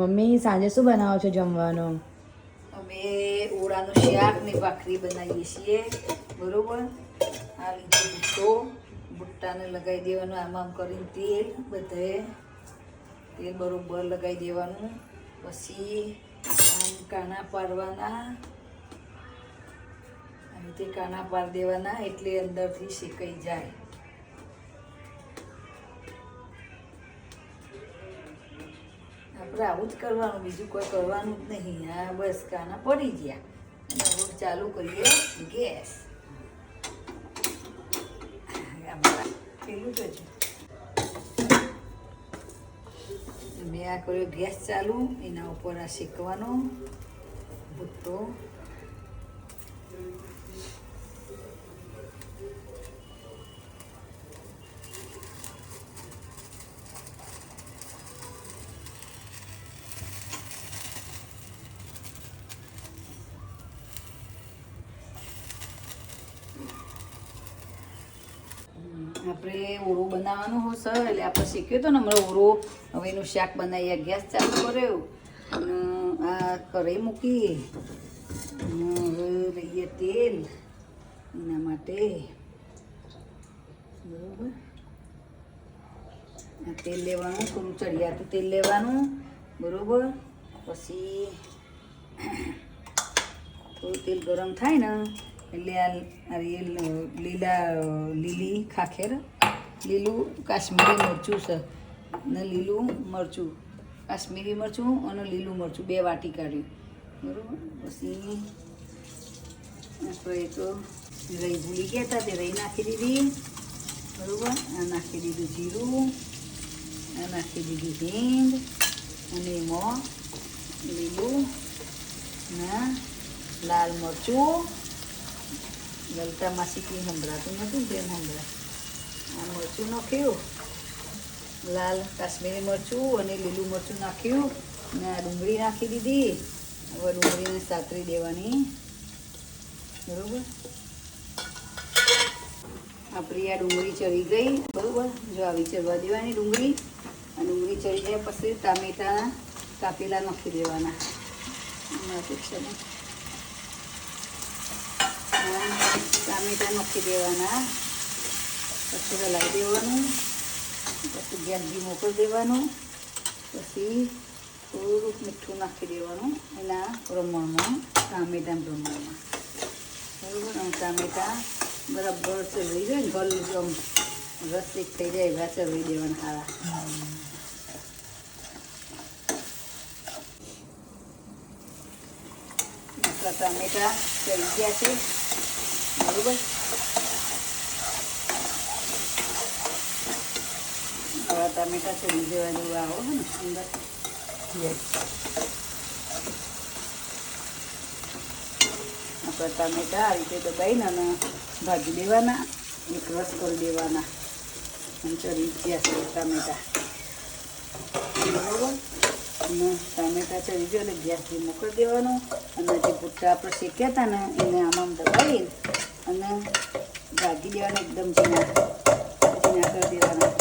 Mummy, સાંજે શું બનાવો છો જમવાનું? અમે ઓળાનું શાક ને ભાખરી બનાવીએ છીએ, બરોબર? આ લીધો ભૂટ્ટો. ભૂટ્ટાને લગાવી દેવાનું, આમ આમ કરીને તેલ, બધે તેલ બરોબર લગાવી દેવાનું. પછી આમ કાણા પાડવાના. આ રીતે કાણા પાડી દેવાના એટલે અંદરથી શેકાઈ જાય. આપણે આવું જ કરવાનું, બીજું કોઈ કરવાનું જ નહીં. હા બસ કાના પડી ગયા. અને હવે ચાલુ કરીએ ગેસ. પેલું તો મેં આ કર્યો ગેસ ચાલુ, એના ઉપર આ શેકવાનો. ભૂટ્ટો. આપણે ઓળો બનાવવાનું હો સર, એટલે આપણે શીખ્યો હતો ને હમણાં ઓળો. હવે એનું શાક બનાવીએ, ગેસ ચાલુ કર્યો. અને આ કઢાઈ મૂકી અને હવે લઈએ તેલ. એના માટે બરોબર. આ તેલ લેવાનું, થોડું ચડિયાતું તેલ લેવાનું. બરોબર. પછી થોડું તેલ ગરમ થાય ને એટલે આ લીલા, લીલી, ખાખેર, લીલું, કાશ્મીરી મરચું છે. ને લીલું મરચું, કાશ્મીરી મરચું અને લીલું મરચું, બે વાટી કાઢ્યું બરાબર? પછી આપણે તો રહી ભૂલી ગયા હતા, તે રહી નાખી દીધી. બરાબર? આ નાખી દીધું જીરું, આ નાખી દીધી હિંગ, અને એમાં લીલું ના લાલ મરચું લલકા માસી સંભળાતું નથી તેમ સંભળાય આ મરચું નાખ્યું લાલ કાશ્મીરી મરચું અને લીલું મરચું નાખ્યું અને આ ડુંગળી નાખી દીધી હવે ડુંગળીને સાતરી દેવાની બરાબર આપણી આ ડુંગળી ચડી ગઈ બરાબર જો આવી ચડવા દેવાની ડુંગળી આ ડુંગળી ચડી જાય પછી ટામેટા કાપેલા નાખી દેવાના એમાં ટામેટા નાખી દેવાના. પછી હલાવી દેવાનું. પછી ગેસ ધીમો કરી દેવાનું. પછી થોડુંક મીઠું નાખી દેવાનું એના રમણમાં, ટામેટાના રમણમાં. બરાબર? અને ટામેટા બરાબર ચલવી જાય ને ગળું રસ એક થઈ જાય એવા ચલવી દેવાના સારા ટામેટા ચડી ગયા છે. બરોબર? હવે ટામેટા ચડી જવા જેવું આવો ને અંદર. આપણે ટામેટા આ રીતે દબાઈને અને ભાજી દેવાના એક રસ કરી દેવાના. અને ચડી ગયા છે ટામેટા. બરાબર? અને ટામેટા ચડી ગયો એટલે ગેસથી મોકલી દેવાનો. અને જે ભૂટ્ટા આપણે શેક્યા હતા ને એને આમાં આમ દબાવી અને ભાગી દેવાના એકદમ ઝીણા ઝીણા કરી દેવાના.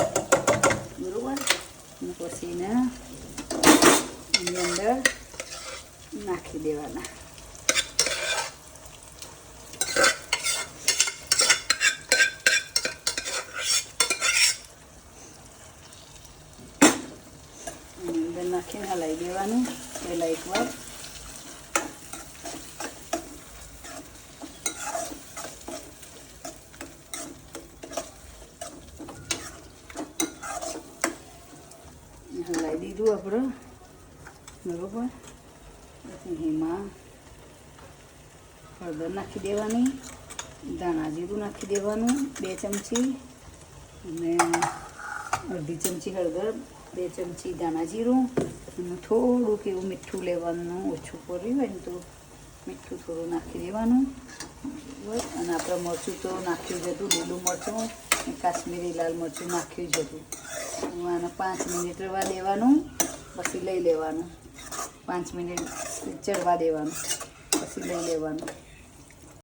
બરાબર? અને પછી એને એની અંદર નાખી દેવાના. અંદર નાખીને હલાવી દેવાનું. પહેલાં એકવાર દીધું આપણે. બરોબર? એમાં હળદર નાખી દેવાની, ધાણા જીરું નાખી દેવાનું, બે ચમચી, અને અડધી ચમચી હળદર, બે ચમચી ધાણા જીરું, અને થોડુંક એવું મીઠું લેવાનું ઓછું કર્યું હોય ને તો મીઠું થોડું નાખી દેવાનું. અને આપણે મરચું તો નાખ્યું જ હતું, લીલું મરચું કાશ્મીરી લાલ મરચું નાખ્યું જ હતું. આને પાંચ મિનિટ રવા દેવાનું. પછી લઈ લેવાનું. પાંચ મિનિટ ચડવા દેવાનું. પછી લઈ લેવાનું.